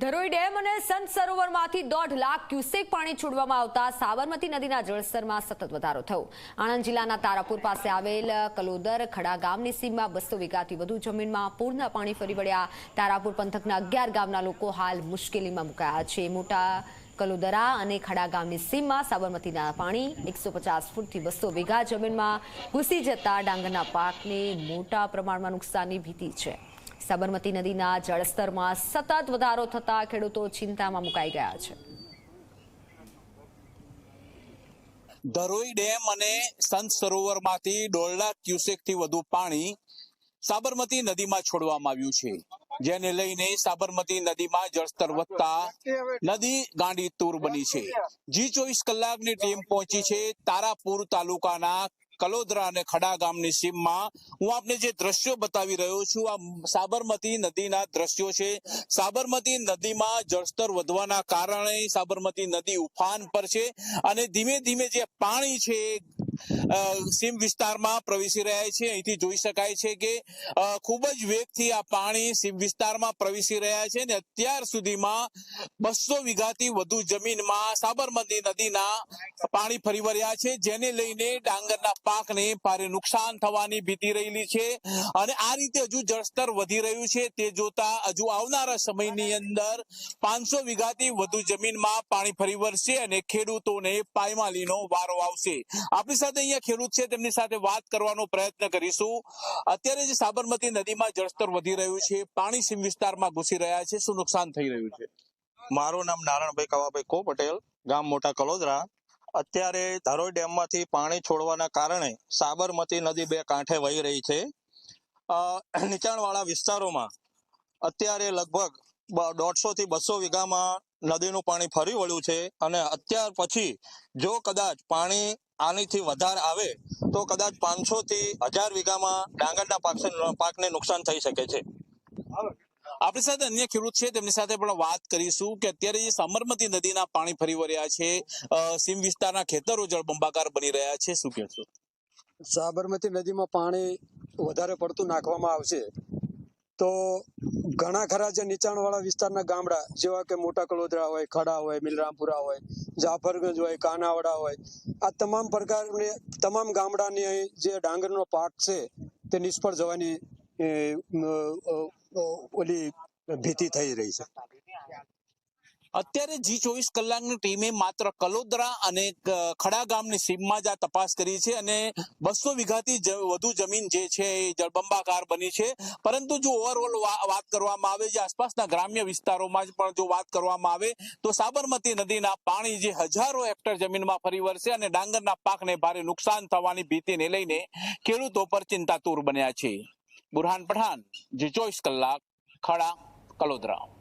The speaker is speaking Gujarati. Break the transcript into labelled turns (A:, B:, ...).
A: ધરોઈ ડેમ અને સંત સરોવરમાંથી દોઢ લાખ ક્યુસેક પાણી છોડવામાં આવતા સાબરમતી નદીના જળસ્તરમાં સતત વધારો થયો. આણંદ જિલ્લાના તારાપુર પાસે આવેલ કલોદર ખડા ગામની સીમમાં બસો વીઘાથી વધુ જમીનમાં પૂરના પાણી ફરી વળ્યા. તારાપુર પંથકના અગિયાર ગામના લોકો હાલ મુશ્કેલીમાં મુકાયા છે. મોટા કલોદરા અને ખડા ગામની સીમમાં સાબરમતીના પાણી એકસો પચાસ ફૂટથી બસો વીઘા જમીનમાં ઘૂસી જતા ડાંગરના પાકને મોટા પ્રમાણમાં નુકસાનની ભીતિ છે. સાબરમતી નદીના જળસ્તરમાં સતત વધારો થતા ખેડૂતો ચિંતામાં મુકાઈ ગયા છે.
B: ધરોઈ ડેમ અને સંત સરોવરમાંથી દોઢ લાખ ક્યુસેક વધુ પાણી સાબરમતી નદીમાં છોડવામાં આવ્યું છે. જેને લઈને સાબરમતી નદીમાં જળસ્તર વધતા નદી ગાંડી તૂર બની છે. જી ચોવીસ કલાકની ટીમ પહોંચી છે તારાપુર તાલુકાના કલોદરા અને ખડા ગામની સીમમાં હું આપને જે દ્રશ્યો બતાવી રહ્યો છું, આ સાબરમતી નદીના દ્રશ્યો છે. સાબરમતી નદીમાં જળસ્તર વધવાના કારણે સાબરમતી નદી ઉફાન પર છે અને ધીમે ધીમે જે પાણી છે સીમ વિસ્તારમાં પ્રવેશી રહ્યા છે. અહીંથી જોઈ શકાય છે કે ખૂબ જ વેગથી આ પાણી સીમ વિસ્તારમાં પ્રવેશી રહ્યા છે અને અત્યાર સુધીમાં બસો વીઘાથી વધુ જમીનમાં સાબરમતી નદીના પાણી ફરી વળ્યા છે, જેને લઈને ડાંગરના પાકને ભારે નુકસાન થવાની ભીતિ રહેલી છે. અને આ રીતે હજુ જળસ્તર વધી રહ્યું છે. તે જોતા હજુ આવનારા સમયની અંદર પાંચસો વીઘાથી વધુ જમીનમાં પાણી ફરી વળશે અને ખેડૂતોને પાયમાલીનો વારો આવશે. આપણી સાથે અહીંયા ખેડૂત છે, તેમની સાથે વાત કરવાનો પ્રયત્ન કરીશું. અત્યારે જે સાબરમતી નદીમાં જળસ્તર વધી રહ્યું છે, પાણી સીમ વિસ્તારમાં ઘૂસી રહ્યા છે, શું નુકસાન થઈ રહ્યું છે?
C: મારું નામ નારાયણભાઈ કવાભાઈ કો પટેલ, ગામ મોટા કલોદરા. અત્યારે ધારોઈ ડેમમાંથી પાણી છોડવાના કારણે સાબરમતી નદી બે કાંઠે વહી રહી છે. નીચાણવાળા વિસ્તારોમાં અત્યારે લગભગ દોઢસો થી બસો વીઘામાં નદીનું પાણી ફરી વળ્યું છે અને અત્યાર પછી જો કદાચ પાણી આનીથી વધારે આવે, તો કદાચ પાંચસો થી હજાર વીઘામાં ડાંગરના પાક પાકને નુકસાન થઈ શકે છે.
B: આપણી સાથે અન્ય ખેડૂત છે, તેમની સાથે પણ વાત કરીશું કે અત્યારે જે સાબરમતી નદીના પાણી ફરી વળ્યા છે સીમ વિસ્તારના ખેતરો જળબંબાકાર બની રહ્યા છે. શું કહેશો?
D: સાબરમતી નદીમાં પાણી વધારે પડતું નાખવામાં આવશે. તો ઘણા ખરા જે નીચાણવાળા વિસ્તારના ગામડા, જેવા કે મોટા કલોદરા હોય, ખડા હોય, મિલરામપુરા હોય, જાફરગંજ હોય, કાનાવાડા હોય, આ તમામ પ્રકારની, તમામ ગામડાની અહીં જે ડાંગરનો પાક છે, તે નિષ્ફળ જવાની ઓલી ભીતિ થઈ રહી છે.
B: અત્યારે જી ચોવીસ કલાકની ટીમે માત્ર કલોદરા અને ખડા ગામની સીમમાં જ આ તપાસ કરી છે અને બસો વીઘાથી વધુ જમીન જે છે એ જળબંબાકાર બની છે. પરંતુ જો ઓવરઓલ વાત કરવામાં આવે, જે આસપાસના ગ્રામ્ય વિસ્તારોમાં જ પણ જો વાત કરવામાં આવે, તો સાબરમતી નદીના પાણી જે હજારો હેક્ટર જમીનમાં ફરી વળશે અને ડાંગરના પાકને ભારે નુકસાન થવાની ભીતિને લઈને ખેડૂતો પર ચિંતાતુર બન્યા છે. બુરહાન પઠાન જી ચોવીસ કલાક, ખડા, કલોદરા.